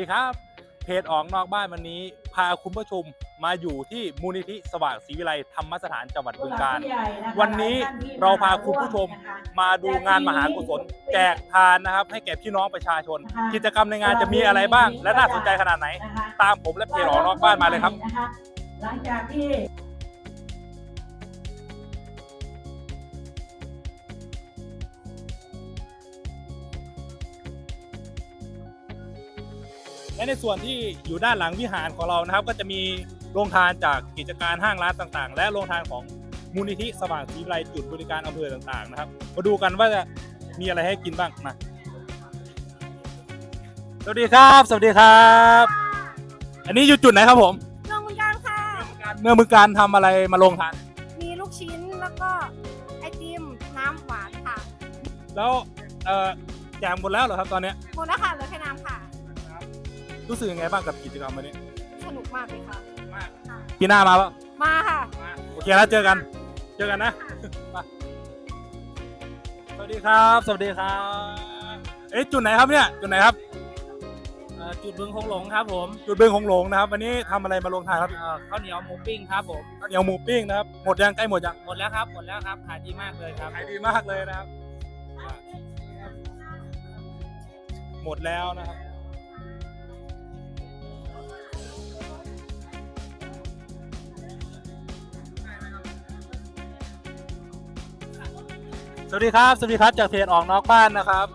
ดีครับ เพจออกนอกบ้านวันนี้ พาคุณผู้ชมมาอยู่ที่มูลนิธิสว่างศรีวิไลธรรมสถานจังหวัดบึงกาฬวันนี้เราพาคุณผู้ชมมาดูงานมหากุศลแจกทานนะครับ ให้แก่พี่น้องประชาชน กิจกรรมในงานจะมีอะไรบ้าง และน่าสนใจขนาดไหน ตามผมและเพจออกนอกบ้านมาเลยครับ หลังจากที่ และในส่วนที่อยู่ด้านหลังวิหารของเรานะครับ ก็จะมีโรงทานจากกิจการห้างร้านต่างๆ และโรงทานของมูลนิธิสว่างศรีวิไลจุดบริการอำเภอต่างๆนะครับ มาดูกันว่าจะมีอะไรให้กินบ้างมาสวัสดีครับ สวัสดีครับ อันนี้อยู่จุดไหนครับผม ลงมือกันค่ะ เมื่อมือการทำอะไรมาลงทาน มีลูกชิ้นแล้วก็ไอติมน้ำหวานค่ะ แล้วเอ่อแจกหมดแล้วเหรอครับตอนเนี้ยหมดแล้วค่ะเหลือแค่น้ำค่ะ รู้สึกยังไงบ้างกับกิจกรรมวันนี้สนุกมากเลยค่ะ ปีหน้ามาปะมาค่ะ โอเคแล้วเจอกัน เจอกันนะไปสวัสดีครับ สวัสดีครับเอ๊ะจุดไหนครับเนี่ยจุดไหนครับ เอ่อจุดบึงคงหลงครับผมจุดเบืองของหลงนะครับ วันนี้ทำอะไรมาลงทานครับเอ่อข้าวเหนียวหมูปิ้งครับผมข้าวเหนียวหมูปิ้งนะครับหมดยังใกล้หมดยังหมดแล้วครับหมดแล้วครับขายดีมากเลยครับ ขายดีมากเลยนะครับ หมดแล้วนะครับ วัสดีครับ สวัสดีครับ จากเพจออกนอกบ้านนะครับ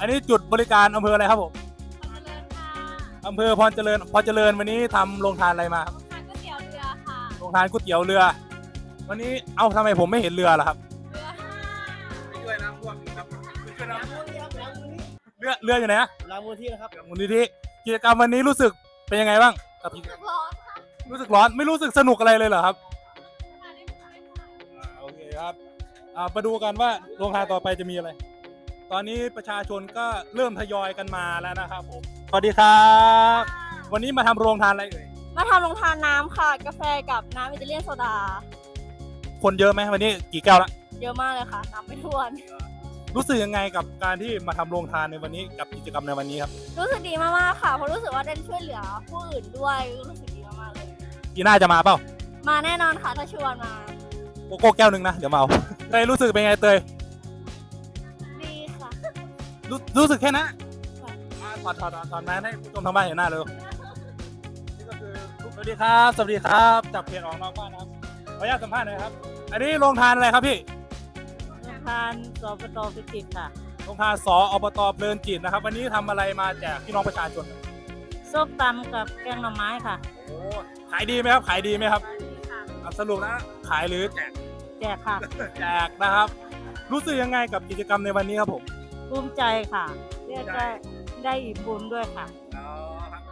อันนี้จุดบริการอำเภออะไรครับผมอำเภอพรเจริญพรเจริญวันนี้ทำโรงทานอะไรมาครับทานก๋วยเตี๋ยวเรือค่ะโรงทานก๋วยเตี๋ยวเรือ วันนี้เอ้าทำไมผมไม่เห็นเรือล่ะครับ เรือเรือเรืออยู่ไหนฮะรางมูลที่นะครับมูลนิธิกิจกรรมวันนี้รู้สึกเป็นยังไงบ้างกับกิจกรรมร้อนค่ะรู้สึกร้อนไม่รู้สึกสนุกอะไรเลยเหรอครับอ่าโอเคครับ อ่ามาดูกันว่าโรงทานต่อไปจะมีอะไร ตอนนี้ประชาชนก็เริ่มทยอยกันมาแล้วนะครับผมสวัสดีครับ วันนี้มาทำโรงทานอะไรเอ่ยมาทำลงทานน้ำค่ะ กาแฟกับน้ำอิตาเลียนโซดา คนเยอะไหมวันนี้กี่แก้วละเยอะมากเลยค่ะ น้ำไม่ท้วน รู้สึกยังไงกับการที่มาทำโรงทานในวันนี้กับกิจกรรมในวันนี้ครับรู้สึกดีมากๆค่ะ เพราะรู้สึกว่าได้ช่วยเหลือผู้อื่นด้วย รู้สึกดีมากๆเลยปีหน้าจะมาเปล่า มาแน่นอนค่ะถ้าชวนมา โกโก้แก้วหนึ่งนะ เดี๋ยวมาเอาเตยรู้สึกเป็นไงเตยดีค่ะ รู้รู้สึกแค่นั้นค่ะอ่าถอดถอดถอดถอดแมสให้ผู้ชมทางบ้านเห็นหน้าเลยนี่ก็คือสวัสดีครับ สวัสดีครับจากเพจออกนอกบ้านนะครับขออนุญาตสัมภาษณ์หน่อยครับ อันนี้โรงทานอะไรครับพี่ทานสปตพิจิตรค่ะ โรงทานสออบตเพลินจิตนะครับ วันนี้ทำอะไรมาแจกพี่น้องประชาชน ส้มตำกับแกงหน่อไม้ค่ะ โอ้ขายดีไหมครับ ขายดีไหมครับอะ สรุปแล้วขายหรือแจกแจกค่ะ แจกนะครับ รู้สึกยังไงกับกิจกรรมในวันนี้ครับผมภูมิใจค่ะเรียกได้ได้อิ่มบุญด้วยค่ะ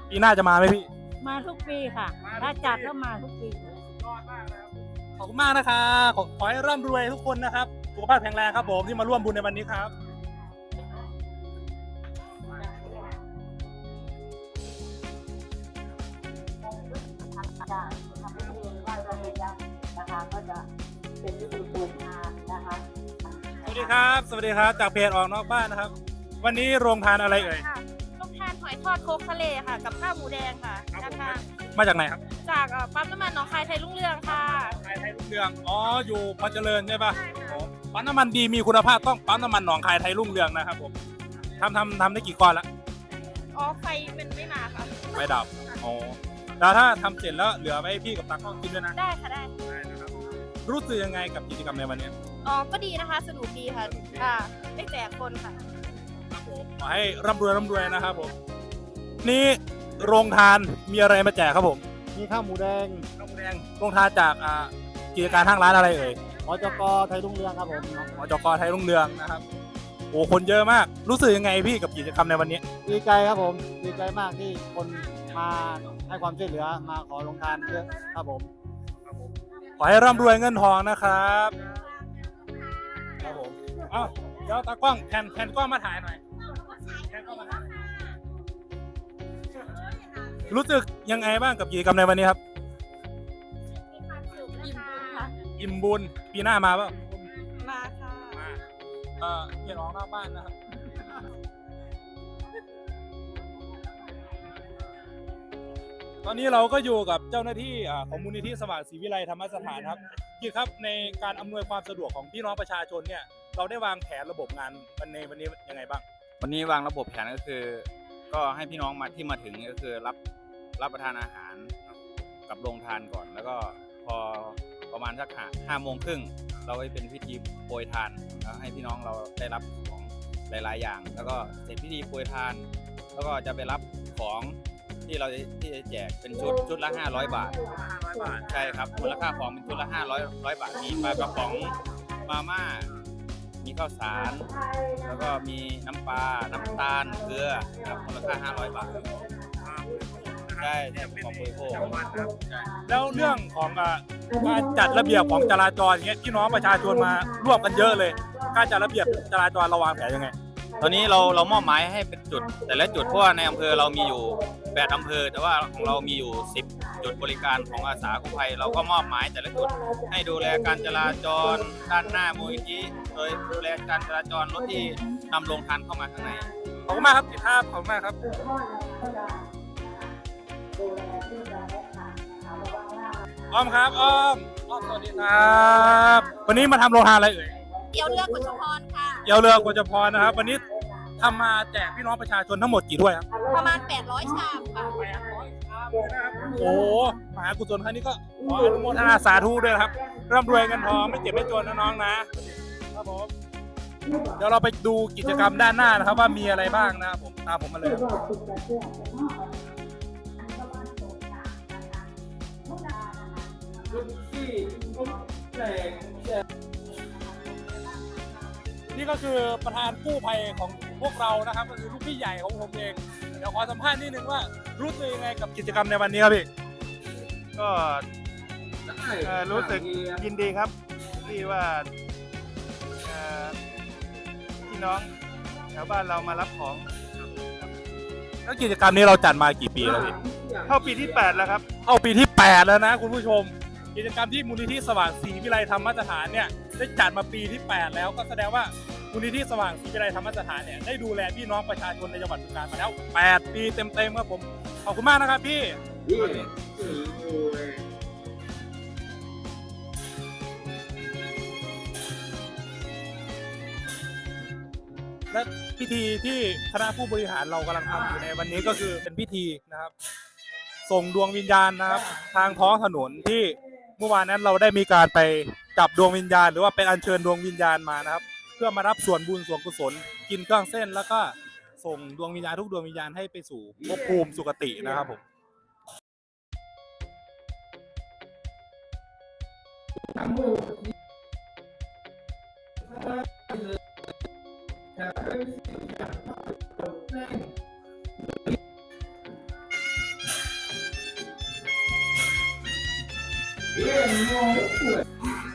ปีหน้าจะมาไหมพี่ มาทุกปีค่ะมาทุกปีถ้าจัดก็มาทุกปีขอบคุณมากนะครับขอขอให้ร่ำรวยทุกคนนะครับสุขภาพแข็งแรงครับผมที่มาร่วมบุญในวันนี้ครับจะ จะเป็นพิธีเปิดงานนะคะสวัสดีครับ สวัสดีครับ จากเพจออกนอกบ้านนะครับ วันนี้โรงทานอะไรเอ่ย ค่ะลูกทานหอยทอดโคกทะเลค่ะ กับข้าวหมูแดงค่ะครับผมด้านข้างมาจากไหนครับจากเอ่อปั๊มน้ำมันหนองคายไทยรุ่งเรืองค่ะ ไทยไทยรุ่งเรือง อ๋อ อยู่พอเจริญใช่ปะอ๋อปั๊มน้ำมันดีมีคุณภาพต้องปั๊มน้ำมันหนองคายไทยรุ่งเรืองนะครับผมทำทำทำได้กี่ก้อนละอ๋อไฟมันไม่มาค่ะ ไฟดับอ๋อแล้วถ้าทำเสร็จแล้วเหลือไว้ให้พี่กับตากล้องกินด้วยนะ ได้ค่ะได้ ได้นะครับ รู้สึกยังไงกับกิจกรรมในวันนี้อ๋อก็ดีนะคะสนุกดีค่ะค่ะได้แจกคนค่ะขอให้ร่ำรวยร่ำรวยนะครับผม นี่โรงทานมีอะไรมาแจกครับผมมีข้าวหมูแดงข้าวหมูแดงโรงทานจากอ่ากิจการห้างร้านอะไรเอ่ยอจกไทยรุ่งเรืองครับผมหอจกไทยรุ่งเรืองนะครับโอ้คนเยอะมากรู้สึกยังไงพี่กับกิจกรรมในวันนี้ ดีใจครับผมดีใจมากที่คนมาให้ความช่วยเหลือมาขอลงทานเยอะครับผม ขอให้ร่ำรวยเงินทองนะครับครับผมเอ้าเดี๋ยวตากล้องแผ่นแผ่นกล้องมาถ่ายหน่อยแผ่นกล้องมาถ่ายรู้สึกยังไงบ้างกับกิจกรรมในวันนี้ครับ อิ่มบุญปีหน้ามาเปล่ามาค่ะ มาเอ่อเพียรน้องนอกบ้านนะครับ ตอนนี้เราก็อยู่กับเจ้าหน้าที่อ่าของมูลนิธิสว่างศรีวิไลธรรมสถานครับพี่ครับในการอำนวยความสะดวกของพี่น้องประชาชนเนี่ยเราได้วางแผนระบบงานวันในวันนี้ยังไงบ้าง วันนี้วางระบบแผนก็คือ ก็ให้พี่น้องมาที่มาถึงก็คือรับรับประทานอาหารกับโรงทานก่อน แล้วก็พอประมาณสักห้าโมงครึ่งเราก็เป็นพิธีโปรยทานแล้วให้พี่น้องเราได้รับของหลาย ๆ อย่าง แล้วก็เสร็จพิธีโปรยทาน แล้วก็จะไปรับของ ที่เราจะที่จะแจกเป็นชุดชุดละ 500 บาท 500 บาท ใช่ครับมูลค่าของเป็นชุดละ 500ร้อยบาทมีปลากระป๋องมาม่า มีข้าวสาร แล้วก็มีน้ำปลา น้ำตาล เกลือครับมูลค่า 500 บาท ใช่ใช่ของบริโภคแล้วเรื่องของอ่าการจัดระเบียบของจราจรอย่างเงี้ยพี่น้องประชาชนมาร่วมกันเยอะเลย การจัดระเบียบจราจรเราวางแผนยังไง ตอนนี้เราเรามอบหมายให้เป็นจุด แต่ละจุดเพราะว่าในอำเภอเรามีอยู่ 8อำเภอ แต่ว่าของเรามีอยู่ 10 จุดบริการของอาสากู้ภัย เราก็มอบหมายแต่ละจุดให้ดูแลการจราจรด้านหน้ามูลนิธิโดยดูแลการจราจรรถที่นำลงทันเข้ามาข้างใน ขอบคุณมากครับติดภาพขอบคุณมากครับอ้อมครับอ้อมอ้อมสวัสดีครับ วันนี้มาทำโรงทานอะไรเอ่ยเดี๋ยวเลือกกุชพรค่ะเกี่ยวเรือกวจพรนะครับ วันนี้ ทำมาแจกพี่น้องประชาชนทั้งหมดกี่ถ้วยครับประมาณ 800 ชามค่ะโอ้มหากุศลครั้งนี้ก็ขออนุโมทนาสาธุด้วยนะครับร่ำรวยเงินทองไม่เจ็บไม่จนนะน้องนะครับผมเดี๋ยวเราไปดูกิจกรรมด้านหน้านะครับ ว่ามีอะไรบ้างนะครับผมตามผมมาเลยครับนี่ก็คือประธานกู้ภัยของ พวกเรานะครับก็คือลูกพี่ใหญ่ของผมเอง เดี๋ยวขอสัมภาษณ์นิดนึงว่ารู้สึกยังไงกับกิจกรรมในวันนี้ครับพี่ ก็เอ่อรู้สึกยินดีครับ ที่ว่าเอ่อพี่น้องแถวบ้านเรามารับของแล้วกิจกรรมนี้เราจัดมากี่ปีแล้วพี่เข้าปีที่ 8 แล้วครับ เข้าปีที่ 8 แล้วนะคุณผู้ชม กิจกรรมที่มูลนิธิสว่างศรีวิไลธรรมสถานเนี่ยได้จัดมาปีที่ 8 แล้วก็แสดงว่า มูลนิธิสว่างศรีวิไลธรรมสถานเนี่ยได้ดูแลพี่น้องประชาชนในจังหวัดบึงกาฬมาแล้ว 8 ปีเต็มๆครับผม ขอบคุณมากนะครับพี่ และพิธีที่คณะผู้บริหารเรากำลังทำอยู่ในวันนี้ก็คือเป็นพิธีนะครับ ส่งดวงวิญญาณนะครับ ทางท้องถนนที่เมื่อวานนั้นเราได้มีการไปจับดวงวิญญาณ หรือว่าเป็นอัญเชิญดวงวิญญาณมานะครับ พื่อมารับส่วนบุญส่วนกุศล กินเครื่องเส้นแล้วก็ส่งดวงวิญญาณทุกดวงวิญญาณให้ไปสู่ภพภูมิสุคตินะครับผม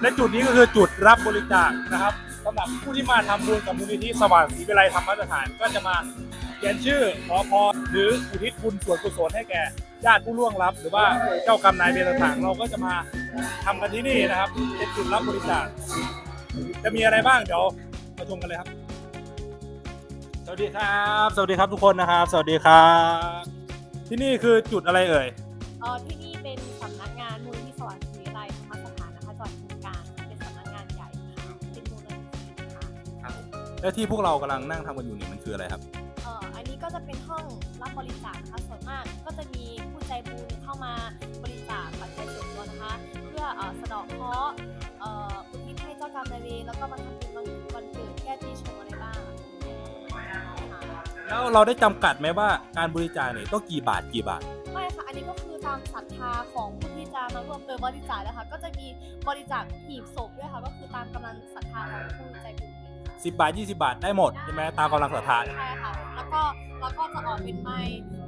และจุดนี้ก็คือจุดรับบริจาคนะครับ สำหรับผู้ที่มาทำบุญกับมูลนิธิสว่างศรีวิไลธรรมสถาน ก็จะมาเขียนชื่อขอพรหรืออุทิศบุญส่วนกุศลให้แก่ญาติผู้ล่วงลับ หรือว่าเจ้ากรรมนายเวรต่างๆเราก็จะมาทำกันที่นี่นะครับเป็นจุดรับบริจาคจะมีอะไรบ้างเดี๋ยวมาชมกันเลยครับ สวัสดีครับ สวัสดีครับทุกคนนะครับ สวัสดีครับ ที่นี่คือจุดอะไรเอ่ยเออที่ และที่พวกเรากำลังนั่งทำกันอยู่นี่มันคืออะไรครับ เอ่ออันนี้ก็จะเป็นห้องรับบริจาคนะคะส่วนมากก็จะมีผู้ใจบุญเข้ามาบริจาคปัจจัยส่วนตัวนะคะ เพื่อเอ่อสะเดาะเคราะห์เอ่ออุทิศให้เจ้ากรรมนายเวรแล้วก็มาทำบุญวันวันเกิดแก้ปีชงอะไรบ้างค่ะแล้วเราได้จำกัดไหมว่าการบริจาคเนี่ยต้องกี่บาทกี่บาท ไม่ค่ะอันนี้ก็คือตามศรัทธาของผู้ที่จะมาร่วมเติมบริจาคนะคะก็จะมีบริจาคหีบศพด้วยค่ะก็คือตามกำลังศรัทธาของผู้ใจบุญเลยค่ะ 10 บาท 20 บาทได้หมดใช่ไหมตามกำลังศรัทธาใช่ค่ะ แล้วก็แล้วก็จะออกเป็นใบ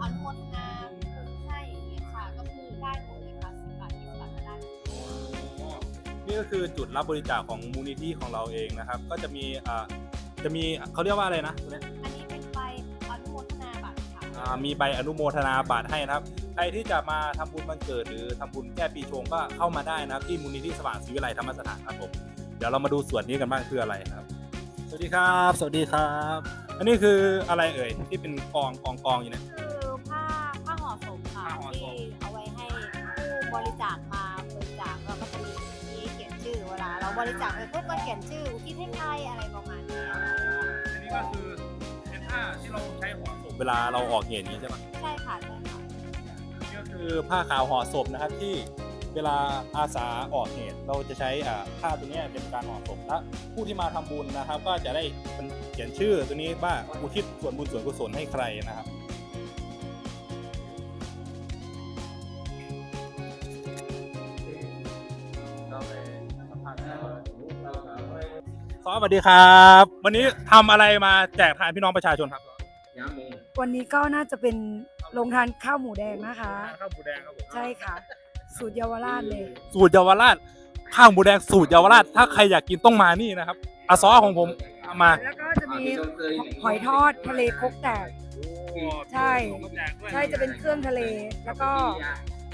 อนุโมทนาให้อย่างเงี้ยค่ะ ก็คือได้หมดเลยค่ะสิบบาทยี่สิบบาทก็ได้ นี่ก็คือจุดรับบริจาคของมูลนิธิของเราเองนะครับ ก็จะมีอ่าจะมีเขาเรียกว่าอะไรนะตัวเนี้ยอันนี้เป็นใบอนุโมทนาบัตรค่ะ อ่ามีใบอนุโมทนาบัตรให้นะครับ ใครที่จะมาทำบุญวันเกิดหรือทำบุญแก้ปีชงก็เข้ามาได้นะครับที่มูลนิธิสว่างศรีวิไลธรรมสถานครับผม เดี๋ยวเรามาดูส่วนนี้กันบ้างคืออะไรนะครับ สวัสดีครับ สวัสดีครับ อันนี้คืออะไรเอ่ยที่เป็นกองกองกองอยู่เนี่ย คือผ้าผ้าห่อศพค่ะผ้าห่อศพที่เอาไว้บริจาคมาบริจาคเราก็จะมีที่เขียนชื่อเวลาเราบริจาคไปปุ๊บก็เขียนชื่ออุทิศให้ใครอะไรประมาณนี้อันนี้ก็คือเป็นผ้าที่เราใช้ห่อศพเวลาเราออกเหตุนี้ใช่ไหมใช่ค่ะใช่ค่ะนี่ก็คือผ้าขาวห่อศพนะครับที่ เวลาอาสาออกเหตุเราจะใช้อ่าผ้าตัวเนี้ยเป็นการห่อศพและผู้ที่มาทำบุญนะครับ ก็จะได้เป็นเขียนชื่อตัวนี้ว่าอุทิศส่วนบุญส่วนกุศลให้ใครนะครับสวัสดีครับ วันนี้ทำอะไรมาแจกทานพี่น้องประชาชนครับวันนี้ก็น่าจะเป็นโรงทานข้าวหมูแดงนะคะข้าวหมูแดงครับผมใช่ค่ะ สูตรเยาวราชเลย สูตรเยาวราช ข้าวหมูแดงสูตรเยาวราช ถ้าใครอยากกินต้องมานี่นะครับอาซอของผมเอามา แล้วก็จะมีหอยทอดทะเลครกแตก ใช่ ใช่จะเป็นเครื่องทะเล แล้วก็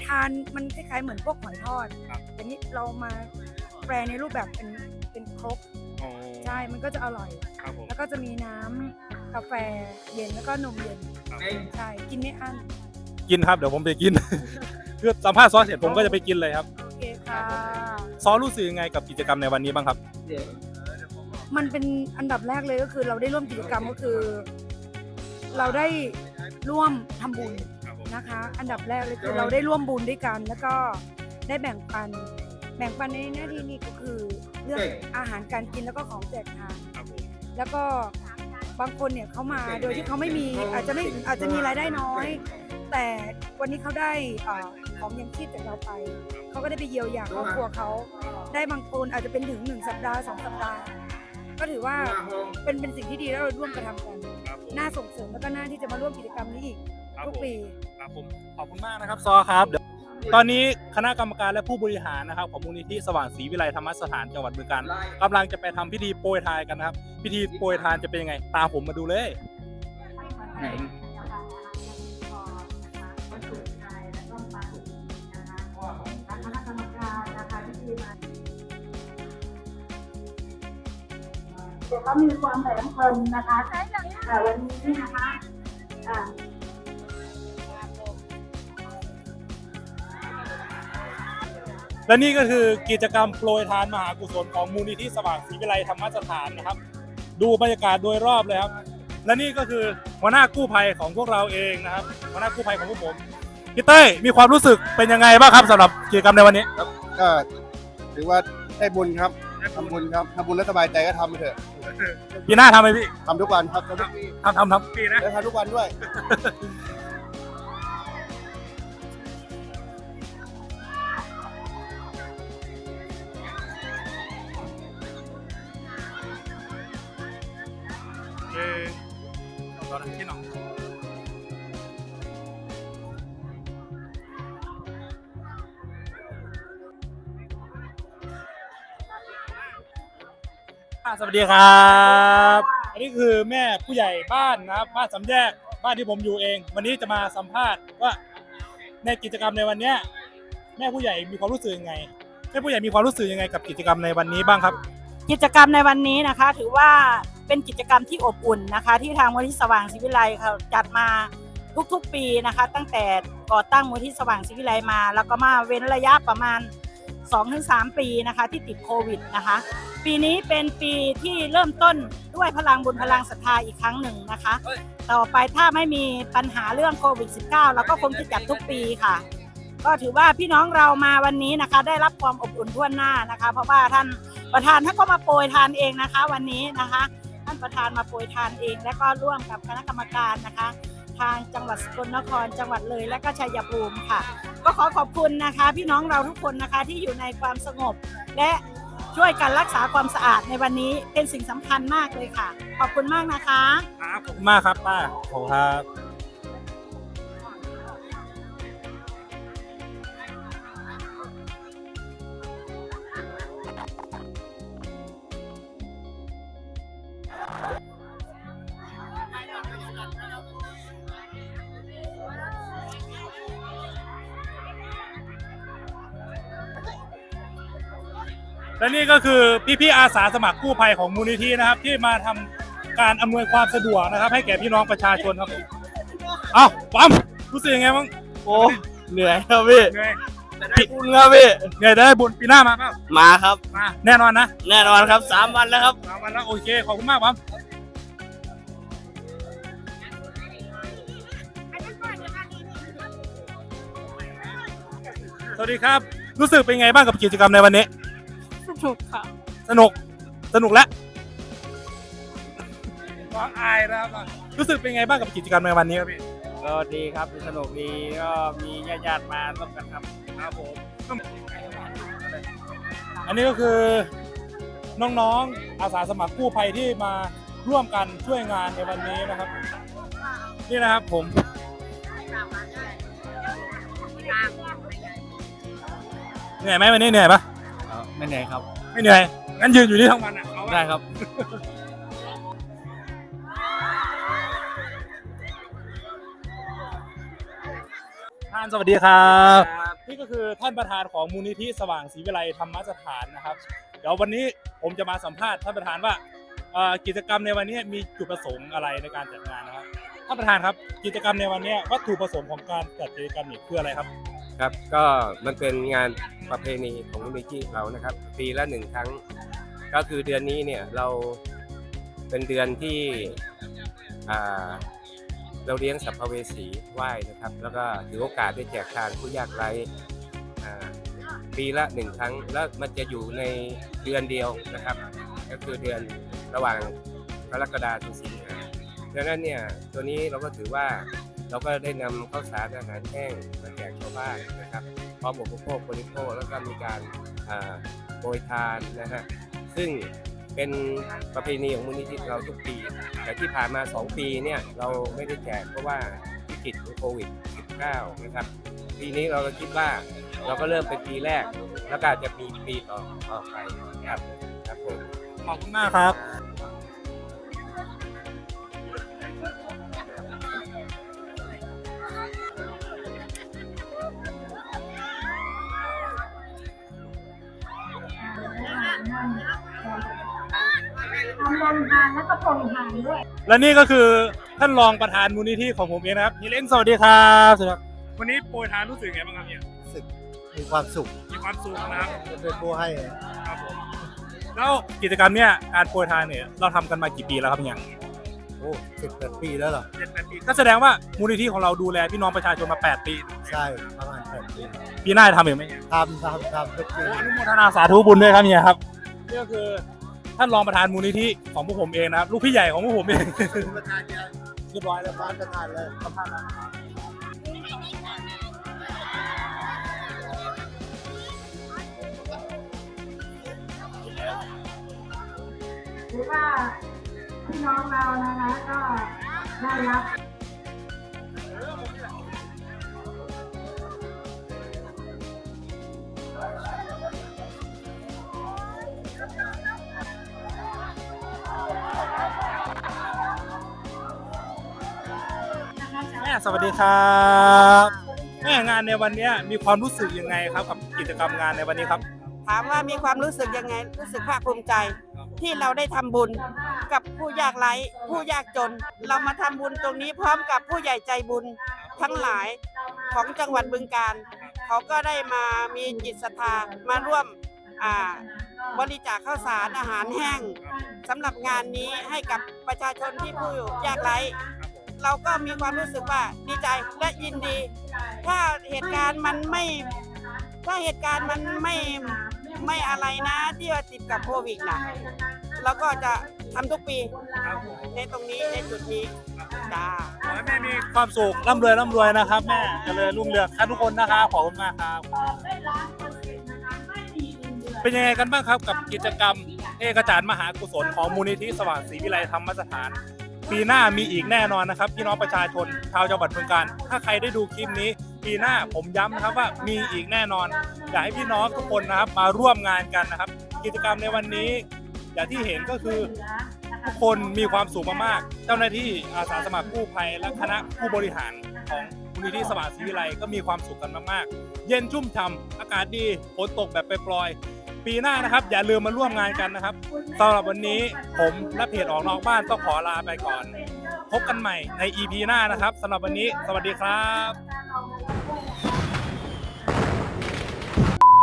ทานมันคล้ายๆเหมือนพวกหอยทอดครับแต่นี้เรามาแปลในรูปแบบเป็นเป็นครกอ๋อใช่ มันก็จะอร่อยครับผมแล้วก็จะมีน้ำกาแฟเย็นแล้วก็นมเย็น ใช่ กินไม่อั้น กินครับ เดี๋ยวผมไปกิน เพื่อสัมภาษณ์ซอสเสร็จผมก็จะไปกินเลยครับ โอเคค่ะ ซอสรู้สึกยังไงกับกิจกรรมในวันนี้บ้างครับ มันเป็นอันดับแรกเลยก็คือเราได้ร่วมกิจกรรมก็คือ เราได้ร่วมทำบุญนะคะ อันดับแรกเลยคือเราได้ร่วมบุญด้วยกัน แล้วก็ได้แบ่งปัน แบ่งปันในหน้าที่นี้ก็คือเรื่องอาหารการกินแล้วก็ของแจกทานแล้วก็บางคนเนี่ยเขามาโดยที่เขาไม่มีอาจจะไม่อาจจะมีรายได้น้อย แต่วันนี้เขาได้เอ่อของยังชีพจากเราไป เขาก็ได้ไปเยียวยาครอบครัวเขาได้บางคนอาจจะเป็นถึงหนึ่งสัปดาห์สองสัปดาห์ ก็ถือว่าเป็นเป็นสิ่งที่ดีแล้วเราร่วมกระทำกันน่าส่งเสริมแล้วก็น่าที่จะมาร่วมกิจกรรมนี้อีกทุกปีครับผมขอบคุณมากนะครับซอครับเดี๋ยวตอนนี้คณะกรรมการและผู้บริหารนะครับของมูลนิธิสว่างศรีวิไลธรรมสถานจังหวัดบึงกาฬกำลังจะไปทำพิธีโปรยทานกันนะครับ พิธีโปรยทานจะเป็นยังไง ตามผมมาดูเลยเดี๋ ยวก็มีความแหลมคมนะคะแต่วันนี้นะคะอ่าและนี่ก็คือกิจกรรมโปรยทานมหากุศลของมูลนิธิสว่างศรีวิไลธรรมสถานนะครับ ดูบรรยากาศโดยรอบเลยครับ และนี่ก็คือหัวหน้ากู้ภัยของพวกเราเองนะครับหัวหน้ากู้ภัยของพวกผมพี่เต้ยมีความรู้สึกเป็นยังไงบ้างครับสำหรับกิจกรรมในวันนี้ก็ถือว่าได้บุญครับทำบุญครับทำบุญแล้วสบายใจก็ทำไปเถอะ ปีหน้าทำไหมพี่ทำทุกวันครับทำทุกปีทำทำทำปีนะแล้วทำทุกวันด้วย เออตอนนั้นที่หนอง สวัสดีครับอันนี้คือแม่ผู้ใหญ่บ้านนะครับบ้านสำแยกบ้านที่ผมอยู่เอง วันนี้จะมาสัมภาษณ์ว่าในกิจกรรมในวันเนี้ยแม่ผู้ใหญ่มีความรู้สึกยังไงแม่ผู้ใหญ่มีความรู้สึกยังไงกับกิจกรรมในวันนี้บ้างครับ กิจกรรมในวันนี้นะคะ ถือว่าเป็นกิจกรรมที่อบอุ่นนะคะ ที่ทางมูลที่สว่างศิวิไลเขาจัดมาทุกๆปีนะคะ ตั้งแต่ก่อตั้งมูลที่สว่างศิวิไลมา แล้วก็มาเว้นระยะประมาณ 2-3 ปีนะคะที่ติดโควิดนะคะ ปีนี้เป็นปีที่เริ่มต้นด้วยพลังบุญพลังศรัทธาอีกครั้งหนึ่งนะคะ ต่อไปถ้าไม่มีปัญหาเรื่องโควิด -19 เราก็คงจะจัดทุกปีค่ะ ก็ถือว่าพี่น้องเรามาวันนี้นะคะ ได้รับความอบอุ่นทั่วหน้านะคะ เพราะว่าท่านประธานท่านก็มาโปรยทานเองนะคะ วันนี้นะคะ ท่านประธานมาโปรยทานเอง และก็ร่วมกับคณะกรรมการนะคะ ทางจังหวัดสกลนครจังหวัดเลย และก็ชัยภูมิค่ะ ก็ขอขอบคุณนะคะ พี่น้องเราทุกคนนะคะที่อยู่ในความสงบ และช่วยกันรักษาความสะอาดในวันนี้เป็นสิ่งสำคัญมากเลยค่ะ ขอบคุณมากนะคะ ครับขอบคุณมากครับป้าขอบคุณครับ และนี่ก็คือพี่ๆอาสาสมัครกู้ภัยของมูลนิธินะครับ ที่มาทำการอำนวยความสะดวกนะครับ ให้แก่พี่น้องประชาชนครับผมเอ้าปั๊มรู้สึกยังไงบ้างโอ้เหนื่อยครับพี่เหนื่อยพี่บุญครับพี่เนี่ยจะได้บุญปีหน้ามาเปล่ามาครับ มาแน่นอนนะ แน่นอนครับสามวันแล้วครับ สามวันแล้วโอเค ขอบคุณมากครับสวัสดีครับ รู้สึกเป็นไงบ้างกับกิจกรรมในวันนี้ส นุกค่ะ สนุก สนุกแล้วน้องอายนะครับรู้สึกเป็นไงบ้างกับกิจกรรมในวันนี้ครับพี่ ก็ดีครับสนุกดีก็มีญาติๆมาร่วมกันครับครับผม อันนี้ก็คือน้องๆ อาสาสมัครกู้ภัยที่มาร่วมกันช่วยงานในวันนี้นะครับ นี่นะครับผม เหนื่อยไหมวันนี้เหนื่อยปะ ไม่เหนื่อยครับ ไม่เหนื่อย งั้นยืนอยู่นี่ทั้งวันอะเอาปะได้ครับ ท่านสวัสดีครับนี่ก็คือท่านประธานของมูลนิธิสว่างศรีวิไลธรรมสถานนะครับ เดี๋ยววันนี้ผมจะมาสัมภาษณ์ท่านประธานว่าเอ่อกิจกรรมในวันนี้มีจุดประสงค์อะไรในการจัดงานนะครับท่านประธานครับ กิจกรรมในวันนี้วัตถุประสงค์ของการจัดกิจกรรมนี้คืออะไรครับ ครับก็มันเป็นงานประเพณีของมูลนิธิเรานะครับ ปีละหนึ่งครั้ง ก็คือเดือนนี้เนี่ยเราเป็นเดือนที่เราเลี้ยงสัพเพเวสีไหว้นะครับ แล้วก็ถือโอกาสได้แจกทานผู้ยากไร้อ่ปีละหนึ่งครั้ง แล้วมันจะอยู่ในเดือนเดียวนะครับ ก็คือเดือนระหว่างกรกฎาคมถึงสิงหาดังนั้นเนี่ยตัวนี้เราก็ถือว่า เราก็ได้นำข้าวสารอาหารแห้งมาแจกชาวบ้านนะครับพร้อมอุปโภคบริโภคแล้วก็มีการโปรยทานนะฮะซึ่งเป็นประเพณีของมูลนิธิเราทุกปี แต่ที่ผ่านมา 2 ปีเนี่ยเราไม่ได้แจกเพราะว่าวิกฤตโควิด -19 นะครับปีนี้เราก็คิดว่าเราก็เริ่มเป็นปีแรก แล้วก็อาจจะมีปีต่อต่อไปครับครับผมขอบคุณมากครับ ทำลงทานแล้วก็ปรงทานด้วย และนี่ก็คือท่านรองประธานมูลนิธิของผมเองนะครับนี่เล้งสวัสดีครับสวัสดีครับ วันนี้โปรยทานรู้สึกไงบ้างครับเนี่ยรู้สึกมีความสุขมีความสุขนะครับจะเป็นผู้ให้ครับผมแล้วกิจกรรมเนี่ยการโปรยทานเนี่ยเราทำกันมากี่ปีแล้วครับเนี่ยโอ้สิบแปดปีแล้วเหรอเจ็ดแปดปีก็แสดงว่ามูลนิธิของเราดูแลพี่น้องประชาชนมา8ปี ใช่ประมาณแปดปี ปีหน้าจะทำอีกไหมทำทำทำทุกปีโอ้อนุโมทนาสาธุบุญด้วยครับเนี่ยครับนี่ก็คือท่านรองประธานมูลนิธิของพวกผมเองนะครับ ลูกพี่ใหญ่ของพวกผมเองประธานเนี่ยเรียบร้อยแล้วประธานประธานเลยสัมภาษณ์แล้วหรือว่าพี่น้องเรานะคะก็ได้รับ สวัสดีครับแม่งานในวันนี้มีความรู้สึกยังไงครับกับกิจกรรมงานในวันนี้ครับ ถามว่ามีความรู้สึกยังไง รู้สึกภาคภูมิใจ ที่เราได้ทำบุญกับผู้ยากไร้ผู้ยากจน เรามาทำบุญตรงนี้พร้อมกับผู้ใหญ่ใจบุญทั้งหลายของจังหวัดบึงการ เขาก็ได้มามีจิตศรัทธามาร่วมบริจาคข้าวสารอาหารแห้งสำหรับงานนี้ให้กับประชาชนที่ผู้ยากไร้ เราก็มีความรู้สึกว่าดีใจและยินดี ถ้าเหตุการณ์มันไม่ถ้าเหตุการณ์มันไม่ไม่อะไรนะที่ว่าติดกับโควิดนะเราก็จะทำทุกปีในตรงนี้ในจุดนี้จ้าขอให้แม่มีความสุขร่ำรวยร่ำรวยนะครับ แม่เจริญรุ่งเรืองครับทุกคนนะครับขอบคุณมากครับ เป็นยังไงกันบ้างครับกับกิจกรรมเอกจารมหากุศลของมูลนิธิสว่างศรีวิไลธรรมสถาน ปีหน้ามีอีกแน่นอนนะครับพี่น้องประชาชนชาวจังหวัดบึงการ ถ้าใครได้ดูคลิปนี้ ปีหน้าผมย้ำนะครับว่ามีอีกแน่นอน อยากให้พี่น้องทุกคนนะครับมาร่วมงานกันนะครับ กิจกรรมในวันนี้ อย่างที่เห็นก็คือทุกคนมีความสุขมากๆ เจ้าหน้าที่อาสาสมัครกู้ภัยและคณะผู้บริหารของมูลนิธิสว่างศรีวิไลก็มีความสุขกันมากๆ เย็นชุ่มฉ่ำอากาศดีฝนตกแบบปล่อยๆ ปีหน้านะครับ อย่าลืมมาร่วมงานกันนะครับสำหรับวันนี้ผมและเพจออกนอกบ้านต้องขอลาไปก่อน พบกันใหม่ใน EP หน้านะครับสำหรับวันนี้ สวัสดีครับ